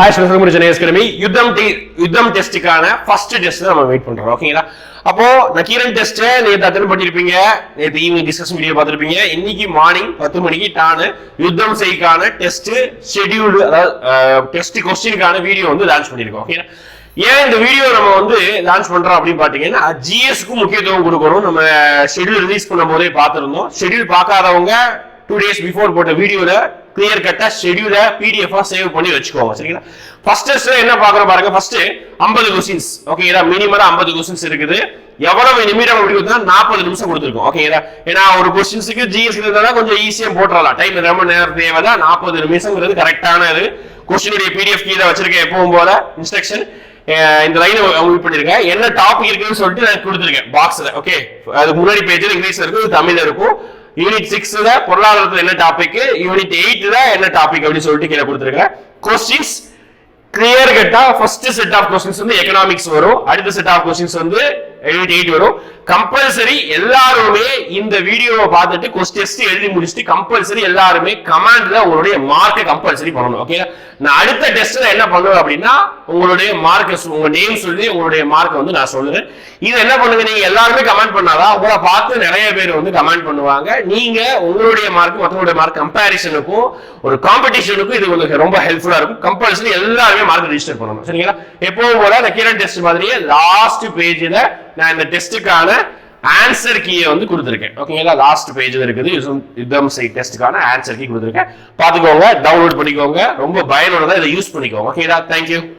Hi students Chennai யுத்தம் யுத்தம் டெஸ்ட்டுக்கான ஃபர்ஸ்ட் டெஸ்ட் நம்ம வெயிட் பண்றோம் ஓகேங்களா அப்போ நக்கீரன் டெஸ்ட் நேற்று அட்டன் பண்ணிருப்பீங்க. நேற்று ஈவினிங் டிஸ்கஷன் வீடியோ பார்த்துருப்பீங்க. இன்னைக்கு மார்னிங் பத்து மணிக்கு டானு யுத்தம் செய்யக்கான டெஸ்ட் ஷெட்யூல்டு அதாவது டெஸ்ட் கொஸ்டினுக்கான வீடியோ வந்து லான்ச் பண்ணிருக்கோம் ஓகேங்களா ஏன் இந்த வீடியோ நம்ம வந்து லான்ச் பண்றோம் அப்படின்னு பாத்தீங்கன்னா ஜிஎஸ்க்கு முக்கியத்துவம் கொடுக்கணும். நம்ம ஷெட்யூல் ரிலீஸ் பண்ணும் போதே பார்த்திருந்தோம். ஷெட்யூல் பார்க்காதவங்க டூ டேஸ் பிஃபோர் போட்ட வீடியோல கிளியர் கட்டா ஷெட்யூல பிடிஎஃபா சேவ் பண்ணி வச்சுக்கோங்க சரிங்களா? ஃபர்ஸ்ட் டெஸ்ட்ல என்ன பாக்குறோம் பாருங்க ஃபர்ஸ்ட் 50 கொஸ்டின்ஸ் ஓகேங்களா மினிமம் 50 கொஸ்டின்ஸ் இருக்குது. எவ்வளவு நிமிடம் அப்படி கொடுத்தா நாற்பது நிமிஷம் கொடுத்துருக்கோம். ஓகேங்களா ஏன்னா ஒரு கொஸ்டின்ஸுக்கு ஜிஎஸ் இருந்தா கொஞ்சம் ஈஸியா போட்டுறலாம். டைம் ரொம்ப நேரம் தேவைதான். நாற்பது நிமிஷங்கிறது கரெக்டான இது கொஸ்டினுடைய பிடிஎஃப் கீழே வச்சிருக்கேன் எப்பவும் போல இன்ஸ்ட்ரக்ஷன் இந்த லைனை அவுட் பண்ணிருக்கேன் என்ன டாபிக் இருக்குன்னு சொல்லிட்டு நான் கொடுத்துருக்கேன் பாக்ஸ்ல ஓகே அதுக்கு முன்னாடி பேஜ்ல இங்கிலீஷ்ல இருக்கும் தமிழ்ல இருக்கும். யூனிட் சிக்ஸ்ல பொருளாதாரத்துல என்ன டாபிக் யூனிட் எயிட்ல என்ன டாபிக் அப்படின்னு சொல்லிட்டு கீழே கொடுத்துருக்கேன். கொஸ்டின்ஸ் கிளியர் கட்டா ஃபர்ஸ்ட் செட் ஆஃப் கொஸ்டின்ஸ் வந்து எக்கனாமிக்ஸ் வரும். அடுத்த செட் ஆஃப் கொஸ்டின்ஸ் வந்து யூனிட் வரும். கம்பல்சரி எல்லாருமே இந்த வீடியோவை பார்த்துட்டு கொஸ்டின்ஸ் எழுதி முடிச்சுட்டு கம்பல்சரி எல்லாருமே கமாண்ட்ல உங்களுடைய மார்க்கை கம்பல்சரி பண்ணணும். ஓகே நான் அடுத்த டெஸ்ட்ல என்ன பண்ணுவேன் அப்படின்னா உங்களுடைய மார்க் உங்க நேம் சொல்லி உங்களுடைய மார்க் வந்து நான் சொல்லுறேன் இது என்ன பண்ணுங்க? நீங்க எல்லாருமே கமெண்ட் பண்ணாதான் உங்களை பார்த்து நிறைய பேர் வந்து கமெண்ட் பண்ணுவாங்க. நீங்க உங்களுடைய மார்க் மற்றவங்களுடைய மார்க் கம்பாரிசனுக்கும் ஒரு காம்படிஷனுக்கும் இது உங்களுக்கு ரொம்ப ஹெல்ப்ஃபுல்லா இருக்கும். கம்பல்சரி எல்லாருமே மார்க் ரிஜிஸ்டர் பண்ணணும். சரிங்களா? எப்பவும் போல அந்த கிரண் டெஸ்ட் மாதிரியே லாஸ்ட் பேஜ்ல நான் இந்த டெஸ்ட்டுக்கான ஆன்சர் கீயை வந்து கொடுத்துருக்கேன். ஓகேங்களா லாஸ்ட் பேஜ் இருக்குது. யுத்தம் சை டெஸ்ட்டுக்கான ஆன்சர் கீ கொடுத்துருக்கேன். பார்த்துக்கோங்க டவுன்லோட் பண்ணிக்கோங்க. ரொம்ப பயனுள்ளதா இதை யூஸ் பண்ணிக்கோங்க. ஓகேங்களா தேங்க்யூ